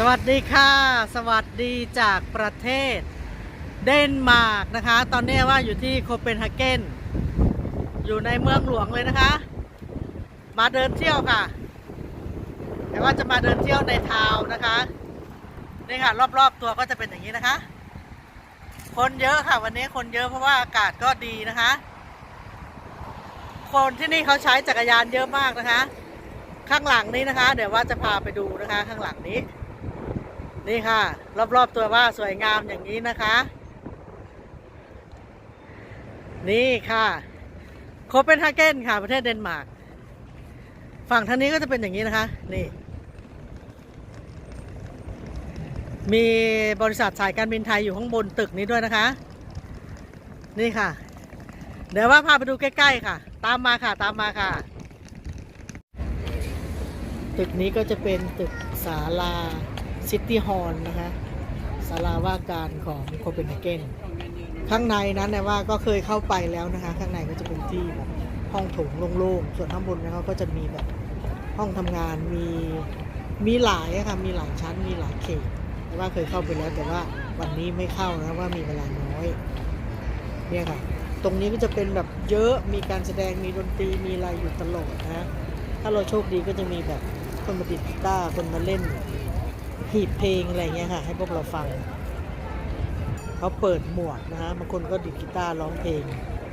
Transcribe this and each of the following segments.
สวัสดีค่ะ สวัสดีจากประเทศเดนมาร์กนะคะ ตอนนี้ว่าอยู่ที่โคเปนเฮเกนอยู่ในเมืองหลวงเลยนะคะ มาเดินเที่ยวค่ะ แต่ว่าจะมาเดินเที่ยวในทาวนะคะนี่ค่ะ รอบๆตัวก็จะเป็นอย่างนี้นะคะ คนเยอะค่ะ วันนี้คนเยอะเพราะว่าอากาศก็ดีนะคะ คนที่นี่เขาใช้จักรยานเยอะมากนะคะ ข้างหลังนี้นะคะ เดี๋ยวว่าจะพาไปดูนะคะข้างหลังนี้ นี่ค่ะ รอบๆตัวว่าสวยงามอย่างนี้นะคะ นี่ค่ะโคเปนเฮเกนค่ะ ประเทศเดนมาร์กฝั่งทางนี้ก็จะเป็นอย่างนี้นะคะ นี่ มีบริษัทสายการบินไทยอยู่ข้างบนตึกนี้ด้วยนะคะ นี่ค่ะ เดี๋ยวว่าพาไปดูใกล้ๆค่ะ ตามมาค่ะ ตามมาค่ะ ตึกนี้ก็จะเป็นตึกศาลา ซิตี้ฮอลล์นะคะศาลาว่าการของโคเปนเฮเกนข้างในนั้นนี่ยว่าก็เคยเข้าไปแล้วนะคะ ข้างในก็จะเป็นที่แบบห้องโถงโล่งๆ ส่วนข้างบนนะคะก็จะมีแบบห้องทำงานมีมีหลายะค่ะมีหลายชั้นมีหลายเขตแต่ว่าเคยเข้าไปแล้วแต่ว่าวันนี้ไม่เข้านะว่ามีเวลาน้อยเนี่ยค่ะตรงนี้ก็จะเป็นแบบเยอะมีการแสดงมีดนตรีมีอะไรอยู่ตลอดนะถ้าเราโชคดีก็จะมีแบบคนมาดิดกีตาร์คนมาเล่น หีบเพลงอะไรเงี้ยค่ะ ให้พวกเราฟัง เขาเปิดหมวกนะฮะบางคนก็ดิกีตาร์ร้องเพลง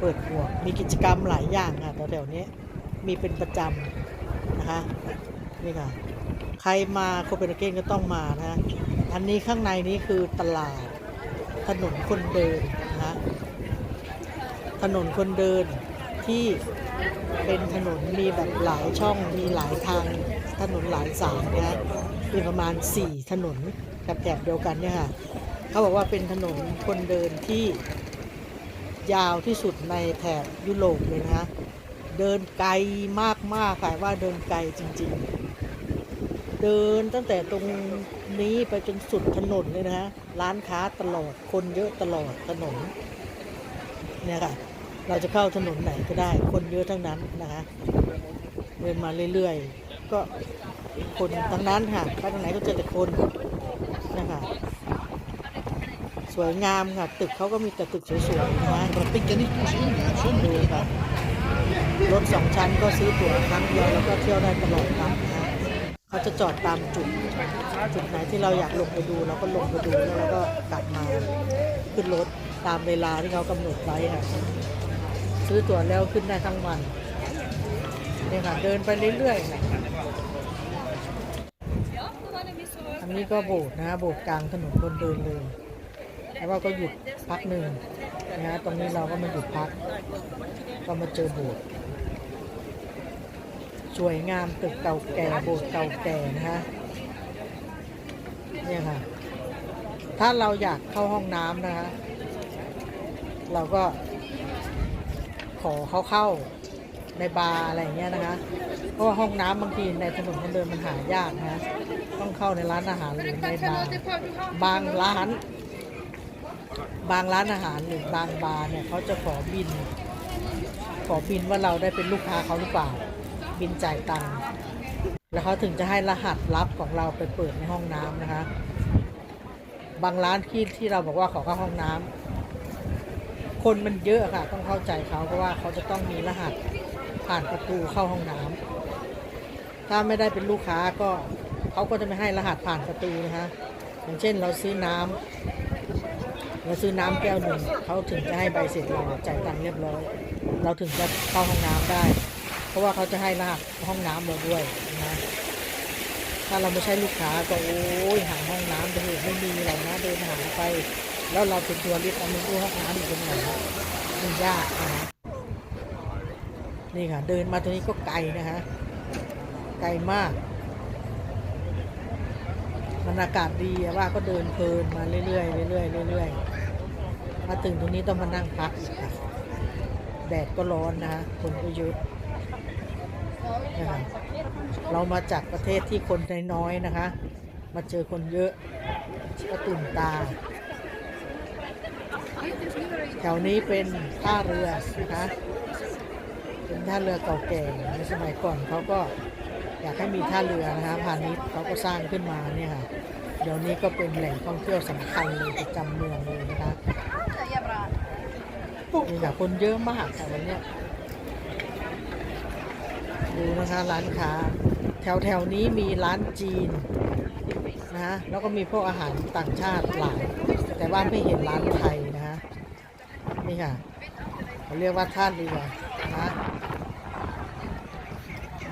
เปิดหมวก มีกิจกรรมหลายอย่างค่ะแถวๆนี้มีเป็นประจำนะคะนี่ค่ะ ใครมาโคเปนเฮเกนก็ต้องมานะฮะอันนี้ข้างในนี้คือตลาด ถนนคนเดินนะคะถนนคนเดินที่เป็นถนนมีแบบหลายช่องมีหลายทางถนนหลายสายนะ มีประมาณ 4 ถนนแถบเดียวกันเนี่ยค่ะเขาบอกว่าเป็นถนนคนเดินที่ยาวที่สุดในแถบยุโรปเลยนะฮะเดินไกลมากๆค่ะว่าเดินไกลจริงๆ เดินตั้งแต่ตรงนี้ไปจนสุดถนนเลยนะฮะร้านค้าตลอดคนเยอะตลอดถนนเนี่ยค่ะเราจะเข้าถนนไหนก็ได้ คนเยอะทั้งนั้นนะคะเดินมาเรื่อยๆ ก็ คนทั้งนั้นค่ะไปทางไหนก็เจอแต่คนนะคะสวยงามค่ะ ตึกเขาก็มีแต่ตึกสวยๆนะคะดูค่ะรถสองชั้นก็ซื้อตั๋วครั้งเดียวแล้วก็เที่ยวได้ตลอดครับนะคะเขาจะจอดตามจุด จุดไหนที่เราอยากลงไปดูเราก็ลงไปดูแล้วเราก็กลับมาขึ้นรถตามเวลาที่เขากำหนดไว้ค่ะซื้อตั๋วแล้วขึ้นได้ทั้งวันเนี่ยค่ะเดินไปเรื่อยๆ นะอันนี้ก็โบสถ์นะโบสถ์กลางถนนคนเดินเลยแต่ว่าก็หยุดพักหนึ่งนะฮะตรงนี้เราก็มาหยุดพัก ก็มาเจอโบสถ์สวยงามตึกเก่าแก่โบสถ์เก่าแก่นะฮะเนี่ยค่ะ ถ้าเราอยากเข้าห้องน้ำนะคะ เราก็ขอเขาเข้าในบาร์อะไรอย่างเงี้ยนะคะ เพราะว่าห้องน้ำบางทีในถนนคนเดินมันหายากนะต้องเข้าในร้านอาหารหรือในบาร์บางร้าน บางร้านอาหารหรือบางบาร์เนี่ยเขาจะขอบิน ขอบินว่าเราได้เป็นลูกค้าเขาหรือเปล่า บินจ่ายตังค์แล้วเขาถึงจะให้รหัสลับของเราไปเปิดในห้องน้ำนะคะ บางร้านที่ที่เราบอกว่าขอเข้าห้องน้ำคนมันเยอะค่ะต้องเข้าใจเขาเพราะว่าเขาจะต้องมีรหัสผ่านประตูเข้าห้องน้ำ ถ้าไม่ได้เป็นลูกค้าก็เขาก็จะไม่ให้รหัสผ่านประตูนะคะอย่างเช่นเราซื้อน้ำเราซื้อน้ำแก้วหนึ่งเขาถึงจะให้ใบเสร็จเราจ่ายตังค์เรียบร้อย เราถึงจะเข้าห้องน้ำได้ เพราะว่าเขาจะให้รหัสห้องน้ำเราด้วยนะถ้าเราไม่ใช่ลูกค้าก็โอ้ยหาห้องน้ำไปเถอะไม่มีหรอกนะเดินหาไป แล้วเราเป็นตัวริบเอาไม่รู้ห้องน้ำอยู่ตรงไหนมันยากนะฮะนี่ค่ะเดินมาตรงนี้ก็ไกลนะฮะ ไกลมากมันอากาศดีว่าก็เดินเพลินมาเรื่อยๆเรื่อยๆเรื่อยๆมาถึงตรงนี้ต้องมานั่งพักอีกค่ะแดดก็ร้อนนะฮะคนก็เยอะนะคะเรามาจากประเทศที่คนน้อยๆนะคะ มาเจอคนเยอะก็ตื่นตา แถวนี้เป็นท่าเรือนะคะ เป็นท่าเรือเก่าแก่ในสมัยก่อนเขาก็ อยากให้มีท่าเรือนะคะพาณิชย์เขาก็สร้างขึ้นมาเนี่ยค่ะเดี๋ยวนี้ก็เป็นแหล่งท่องเที่ยวสำคัญเลยประจำเมืองเลยนะคะนี่ค่ะคนเยอะมากค่ะวันนี้ดูนะคะร้านค้าแถวแถวๆนี้มีร้านจีนนะฮะแล้วก็มีพวกอาหารต่างชาติหลายแต่ว่าไม่เห็นร้านไทยนะฮะนี่ค่ะเขาเรียกว่าท่าเรือ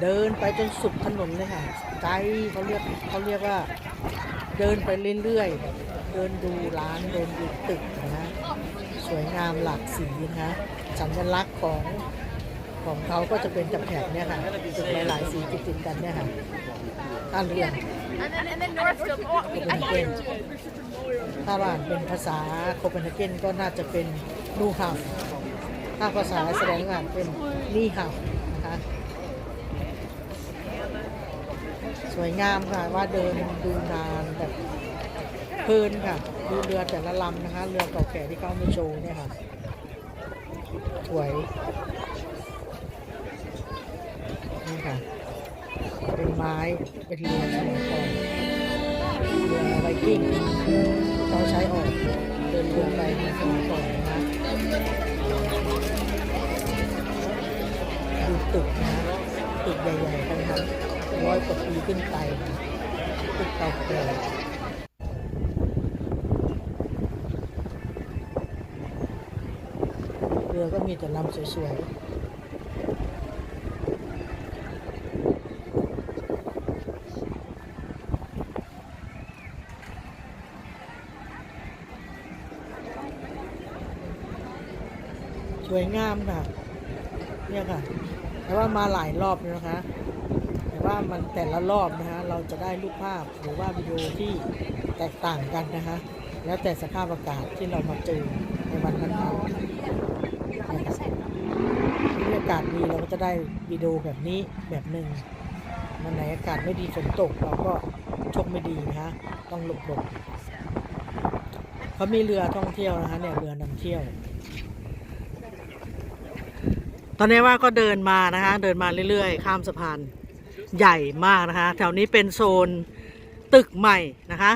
เดินไปจนสุดถนนเลยค่ะไกลเขาเรียกเขาเรียกว่า เดินไปเรื่อยๆ เดินดูร้านเดินดูตึกนะฮะสวยงามหลากสีนะฮะสัญลักษณ์ของของเขาก็จะเป็นจับแถบเนี่ยค่ะตึกหลายๆสีติดๆกันเนี่ยค่ะท่าเรือโคเปนเฮเกนถ้าว่าอ่านเป็นภาษาโคเปนเฮเกนก็น่าจะเป็นนูฮาวถ้าภาษาแสดงว่าเป็นนี่ฮาวนะคะ สวยงามค่ะว่าเดินดูนานแบบเพลินค่ะ ดูเรือแต่ละลำนะคะ เรือเก่าแก่ที่เขาเอามาโชว์เนี่ยค่ะ สวย นี่ค่ะ เป็นไม้เป็นเรือสมัยก่อนเรือไวกิ้งเขาใช้ออกเดินเรือไปในสมัยก่อนนะคะดูตึกนะ ตึกใหญ่ๆทั้งนั้นร้อยกว่าปีขึ้นไปตึกเก่าแก่เรือก็มีแต่ลำสวยๆสวยงามค่ะ เนี่ยค่ะ แต่ว่ามาหลายรอบแล้วนะคะ แต่ว่ามันแต่ละรอบนะคะเราจะได้รูปภาพหรือว่าวิดีโอที่แตกต่างกันนะคะ แล้วแต่สภาพอากาศที่เรามาเจอในวันนั้นๆนะคะที่อากาศดีเราก็จะได้วิดีโอแบบนี้แบบหนึ่งวันไหนอากาศไม่ดีฝนตกเราก็ชกไม่ดีนะคะต้องหลบหลบเขามีเรือท่องเที่ยวนะคะเนี่ยเรือนำเที่ยว ตอนนี้ว่าก็เดินมานะคะ เดินมาเรื่อยๆ ข้ามสะพานใหญ่มากนะคะ แถวนี้เป็นโซนตึกใหม่นะคะ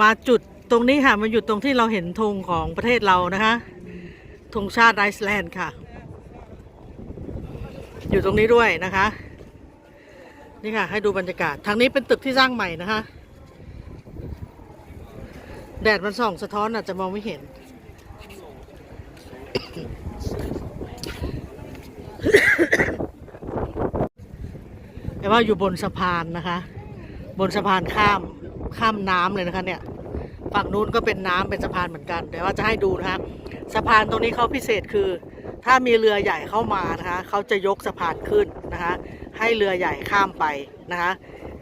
มาจุดตรงนี้ค่ะมาหยุดตรงที่เราเห็นธงของประเทศเรานะคะธงชาติไอซ์แลนด์ค่ะ อยู่ตรงนี้ด้วยนะคะ นี่ค่ะ ให้ดูบรรยากาศทางนี้เป็นตึกที่สร้างใหม่นะคะ แดดมันส่องสะท้อนอาจจะมองไม่เห็น แต่ว่าอยู่บนสะพานนะคะ บนสะพานข้ามข้ามน้ำเลยนะคะเนี่ยฝั่งนู้นก็เป็นน้ำเป็นสะพานเหมือนกัน แต่ว่าจะให้ดูนะคะสะพานตรงนี้เขาพิเศษคือ ถ้ามีเรือใหญ่เข้ามานะคะเขาจะยกสะพานขึ้นนะคะ ให้เรือใหญ่ข้ามไปนะคะ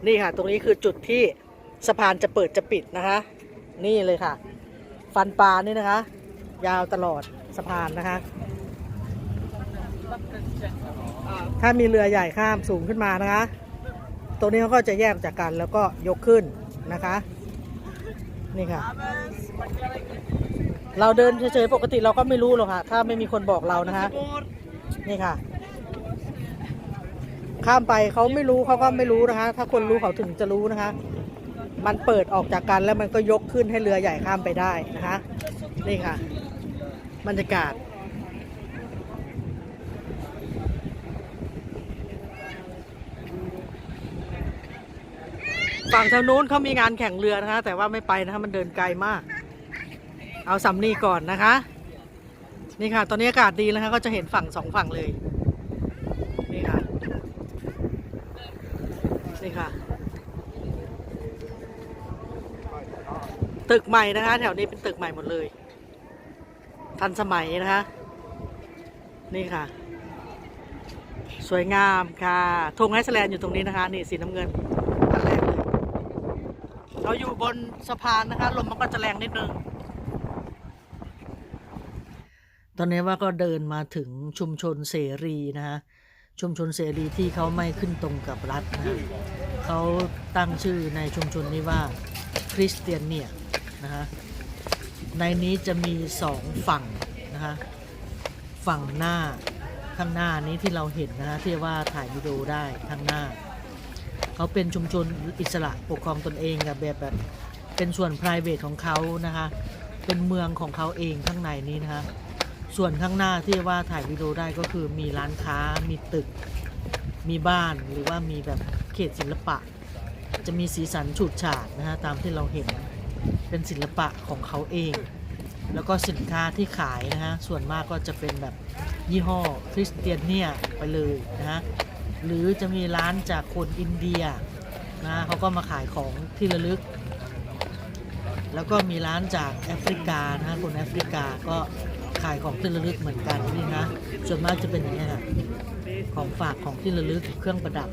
นี่ค่ะ ตรงนี้คือจุดที่สะพานจะเปิดจะปิดนะคะ นี่เลยค่ะ ฟันปลานี่นะคะ ยาวตลอดสะพานนะคะ ถ้ามีเรือใหญ่ข้ามสูงขึ้นมานะคะตรงนี้เขาก็จะแยกจากกันแล้วก็ยกขึ้นนะคะ นี่ค่ะ เราเดินเฉยๆปกติเราก็ไม่รู้หรอกค่ะ ถ้าไม่มีคนบอกเรานะคะ นี่ค่ะ ข้ามไปเขาไม่รู้เขาก็ไม่รู้นะคะ ถ้าคนรู้เขาถึงจะรู้นะคะ มันเปิดออกจากกันแล้วมันก็ยกขึ้นให้เรือใหญ่ข้ามไปได้นะคะ นี่ค่ะ บรรยากาศ ฝั่งทางนู้นเขามีงานแข่งเรือนะคะ แต่ว่าไม่ไปนะคะมันเดินไกลมาก เอาสำนีก่อนนะคะ นี่ค่ะ ตอนนี้อากาศดีแล้วนะคะ ก็จะเห็นฝั่งสองฝั่งเลย นี่ค่ะ นี่ค่ะ ตึกใหม่นะคะ แถวนี้เป็นตึกใหม่หมดเลย ทันสมัยนะคะ นี่ค่ะ สวยงามค่ะธงไอซ์แลนด์อยู่ตรงนี้นะคะ นี่สีน้ำเงิน เราอยู่บนสะพานนะคะ ลมมันก็จะแรงนิดนึง ตอนนี้ว่าก็เดินมาถึงชุมชนเสรีนะคะชุมชนเสรีที่เขาไม่ขึ้นตรงกับรัฐนะ เขาตั้งชื่อในชุมชนนี้ว่าคริสเตียนเนียนะคะในนี้จะมีสองฝั่งนะคะฝั่งหน้าข้างหน้านี้ที่เราเห็นนะคะที่ว่าถ่ายวิดีโอได้ข้างหน้า เขาเป็นชุมชนอิสระปกครองตนเองกับแบบแบบเป็นส่วน p r i v a t ของเขานะคะ เป็นเมืองของเขาเองข้างในนี้นะคะ ส่วนข้างหน้าที่ว่าถ่ายวิดีโอได้ก็คือมีร้านค้า มีตึก มีบ้านหรือว่ามีแบบเขตศิลปะ จะมีสีสันฉูดฉาดนะฮะตามที่เราเห็นเป็นศิลปะของเขาเอง แล้วก็สินค้าที่ขายนะฮะส่วนมากก็จะเป็นแบบยี่ห้อคริสเตียนเนียไปเลยนะฮะ หรือจะมีร้านจากคนอินเดียนะเขาก็มาขายของที่ระลึก แล้วก็มีร้านจากแอฟริกานะฮะคนแอฟริกาก็ขายของที่ระลึกเหมือนกันนี่นะส่วนมากจะเป็นอย่างนี้ยค่ะของฝากของที่ระลึกเครื่องประดับ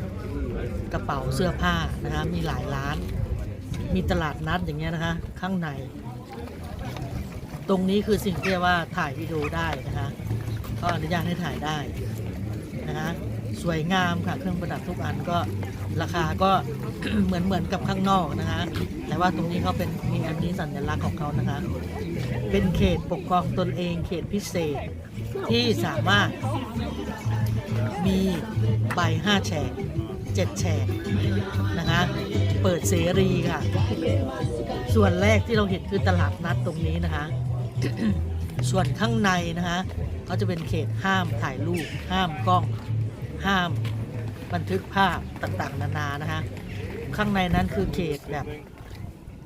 กระเป๋าเสื้อผ้านะฮะมีหลายร้าน มีตลาดนัดอย่างเงี้ยนะคะข้างใน ตรงนี้คือสิ่งที่เรียกว่าถ่ายวิดีโอได้นะคะก็อนุญาตให้ถ่ายได้นะคะ สวยงามค่ะ เครื่องประดับทุกอันก็ราคาก็เหมือนเหมือนกับข้างนอกนะคะ แต่ว่าตรงนี้เขาเป็นมีอันนี้สัญลักษณ์ของเขานะคะ เป็นเขตปกครองตนเองเขตพิเศษที่สามารถมีใบห้าแฉกเจ็ดแฉกนะคะ เปิดเสรีค่ะ ส่วนแรกที่เราเห็นคือตลาดนัดตรงนี้นะคะ ส่วนข้างในนะคะเขาจะเป็นเขตห้ามถ่ายรูปห้ามกล้อง ห้ามบันทึกภาพต่างๆ นานานะคะ ข้างในนั้นคือเขตแบบ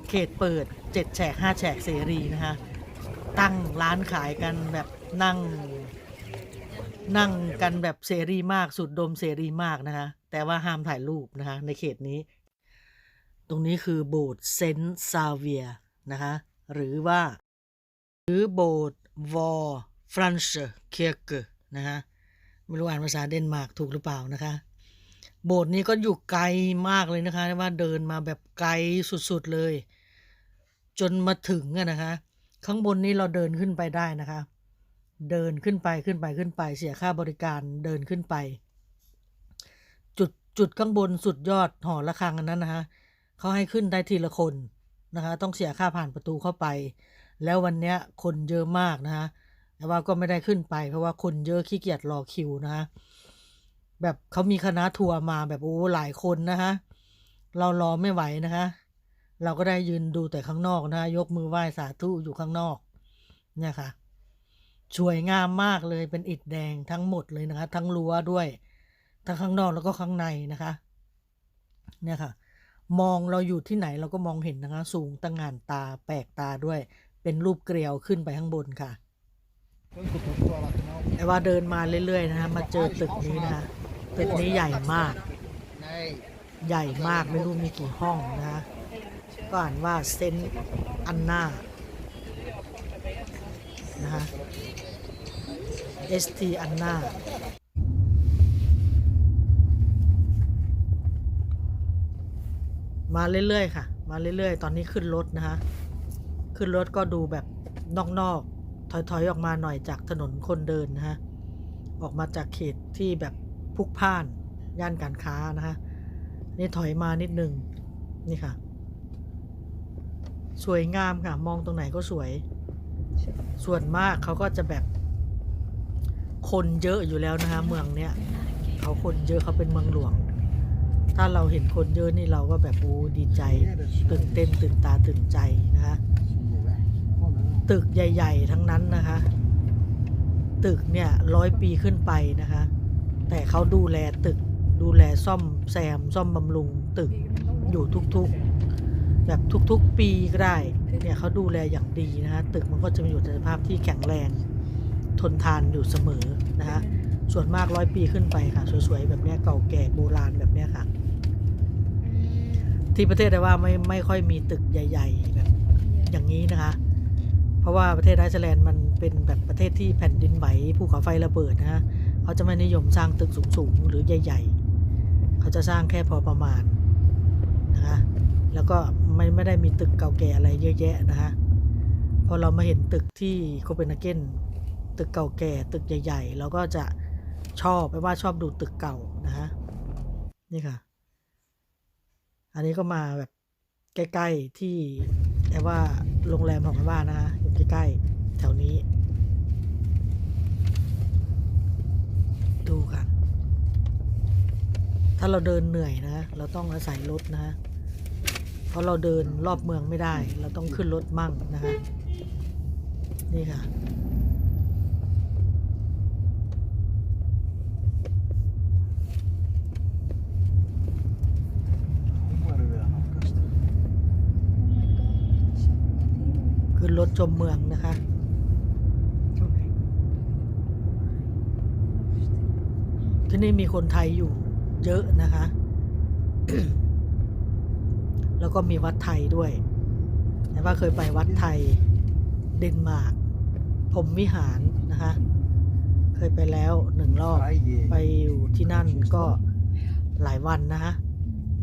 เขตเปิดเจ็ดแฉกห้าแฉกเสรีนะคะ ตั้งร้านขายกันแบบนั่ง นั่งกันแบบเสรีมากสุดดมเสรีมากนะคะ แต่ว่าห้ามถ่ายรูปนะคะ ในเขตนี้ ตรงนี้คือโบสถ์เซนต์ซาเวียนะคะ หรือว่า หรือโบสถ์วอร์ฟรันเชเคียเกนะฮะ ไม่รู้อ่านภาษาเดนมาร์กถูกหรือเปล่านะคะ โบสถ์นี้ก็อยู่ไกลมากเลยนะคะว่าเดินมาแบบไกลสุดๆเลย จนมาถึงอะนะคะ ข้างบนนี้เราเดินขึ้นไปได้นะคะ เดินขึ้นไปขึ้นไปขึ้นไป เสียค่าบริการเดินขึ้นไป จุดจุดข้างบนสุดยอดหอระฆังอันนั้นนะคะเขาให้ขึ้นได้ทีละคนนะคะ ต้องเสียค่าผ่านประตูเข้าไป แล้ววันเนี้ยคนเยอะมากนะคะ แต่ว่าก็ไม่ได้ขึ้นไปเพราะว่าคนเยอะขี้เกียจรอคิวนะคะแบบเขามีคณะทัวร์มาแบบโอ้หลายคนนะคะเรารอไม่ไหวนะคะเราก็ได้ยืนดูแต่ข้างนอกนะคะยกมือไหว้สาธุอยู่ข้างนอกเนี่ยค่ะสวยงามมากเลยเป็นอิฐแดงทั้งหมดเลยนะคะ ทั้งรั้วด้วยทั้งข้างนอกแล้วก็ข้างในนะคะ เนี่ยค่ะ มองเราอยู่ที่ไหนเราก็มองเห็นนะคะ สูงตั้งงานตาแปลกตาด้วย เป็นรูปเกลียวขึ้นไปข้างบนค่ะ แต่ว่าเดินมาเรื่อยๆนะคะมาเจอตึกนี้นะคะตึกนี้ใหญ่มาก ใหญ่มากไม่รู้มีกี่ห้องนะคะก็อ่านว่าเซนอันนานะคะ ST อันนามาเรื่อยๆค่ะ มาเรื่อยๆ ตอนนี้ขึ้นรถนะคะขึ้นรถก็ดูแบบนอกๆ ถอยๆออกมาหน่อยจากถนนคนเดินนะคะออกมาจากเขตที่แบบพุกพ่านย่านการค้านะคะนี่ถอยมานิดนึงนี่ค่ะ สวยงามค่ะ มองตรงไหนก็สวย ส่วนมากเขาก็จะแบบ คนเยอะอยู่แล้วนะคะเมืองเนี้ยเขาคนเยอะเขาเป็นเมืองหลวง ถ้าเราเห็นคนเยอะนี่เราก็แบบโอ้ดีใจ ตื่นเต้นตื่นตาตื่นใจนะคะ ตึกใหญ่ ๆ ทั้งนั้นนะคะ ตึกเนี่ยร้อยปีขึ้นไปนะคะ แต่เขาดูแลตึกดูแลซ่อมแซมซ่อมบำรุงตึกอยู่ทุกๆ แบบทุกๆปีก็ได้ เนี่ยเขาดูแลอย่างดีนะคะตึกมันก็จะมีอยู่ในสภาพที่แข็งแรง ทนทานอยู่เสมอนะคะส่วนมากร้อยปีขึ้นไปค่ะ สวยๆ แบบเนี้ยเก่าแก่โบราณแบบเนี้ยค่ะ ที่ประเทศไต้ว่าไม่ไม่ค่อยมีตึกใหญ่ ๆ แบบอย่างนี้นะคะ เพราะว่าประเทศไอซ์แลนด์มันเป็นแบบประเทศที่แผ่นดินไหวภูเขาไฟระเบิดนะฮะเขาจะไม่นิยมสร้างตึกสูงๆหรือใหญ่ ๆ เขาจะสร้างแค่พอประมาณนะคะแล้วก็ไม่ไม่ได้มีตึกเก่าแก่อะไรเยอะแยะนะคะพอเรามาเห็นตึกที่โคเปนเฮเกนตึกเก่าแก่ตึกใหญ่ๆเราก็จะชอบไปว่าชอบดูตึกเก่านะฮะนี่ค่ะ อันนี้ก็มาแบบใกล้ ๆ ที่แต่ว่า โรงแรมของบ้านนะคะอยู่ใกล้ๆแถวนี้ ดูค่ะ ถ้าเราเดินเหนื่อยนะ เราต้องอาศัยรถนะ เพราะเราเดินรอบเมืองไม่ได้ เราต้องขึ้นรถมั่งนะคะนี่ค่ะ Huomioida vielä nokasta. ขึ้น รถชมเมืองนะคะ ที่นี่มีคนไทยอยู่เยอะนะคะ แล้วก็มีวัดไทยด้วย แต่ว่าเคยไปวัดไทยเดนมาร์กพรหมวิหารนะคะ เคยไปแล้วหนึ่งรอบ ไปอยู่ที่นั่นก็หลายวันนะคะ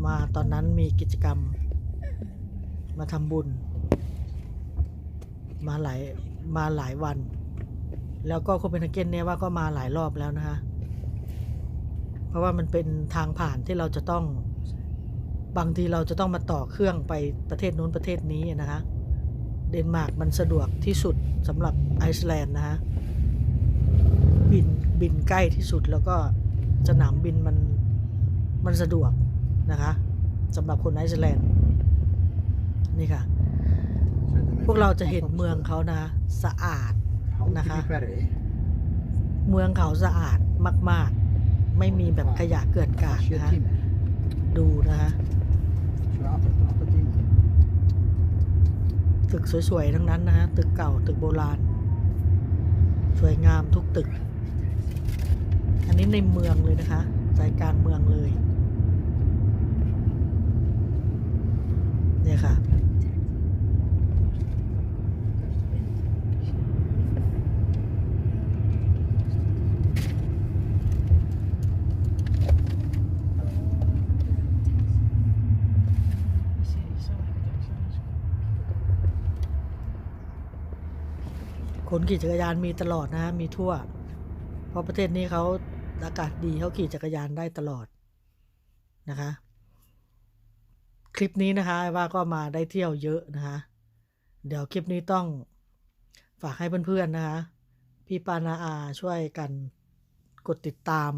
มาตอนนั้นมีกิจกรรมมาทำบุญ มาหลายมาหลายวัน แล้วก็โคเปนเฮเกนเนี่ยว่าก็มาหลายรอบแล้วนะคะเพราะว่ามันเป็นทางผ่านที่เราจะต้องบางทีเราจะต้องมาต่อเครื่องไปประเทศนู้นประเทศนี้นะคะเดนมาร์กมันสะดวกที่สุดสำหรับไอซ์แลนด์นะคะบินบินใกล้ที่สุดแล้วก็สนามบินมันมันสะดวกนะคะสำหรับคนไอซ์แลนด์นี่ค่ะ พวกเราจะเห็นเมืองเขานะ สะอาดนะคะ เมืองเขาสะอาดมาก ๆ ไม่มีแบบขยะเกลื่อนกาดนะคะดูนะคะตึกสวย ๆ ทั้งนั้นนะฮะ ตึกเก่าตึกโบราณ สวยงามทุกตึก อันนี้ในเมืองเลยนะคะ ใจกลางเมืองเลย เนี่ยค่ะ คนขี่จักรยานมีตลอดนะฮะมีทั่ว เพราะประเทศนี้เขาอากาศดีเขาขี่จักรยานได้ตลอดนะคะ คลิปนี้นะคะว่าก็มาได้เที่ยวเยอะนะคะ เดี๋ยวคลิปนี้ต้องฝากให้เพื่อนๆนะคะ พี่ปานาอาช่วยกันกดติดตาม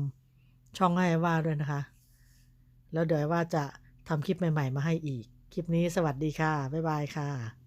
ช่องให้ว่าด้วยนะคะ แล้วเดี๋ยวว่าจะทำคลิปใหม่ ๆ มาให้อีก คลิปนี้สวัสดีค่ะ บ๊ายบายค่ะ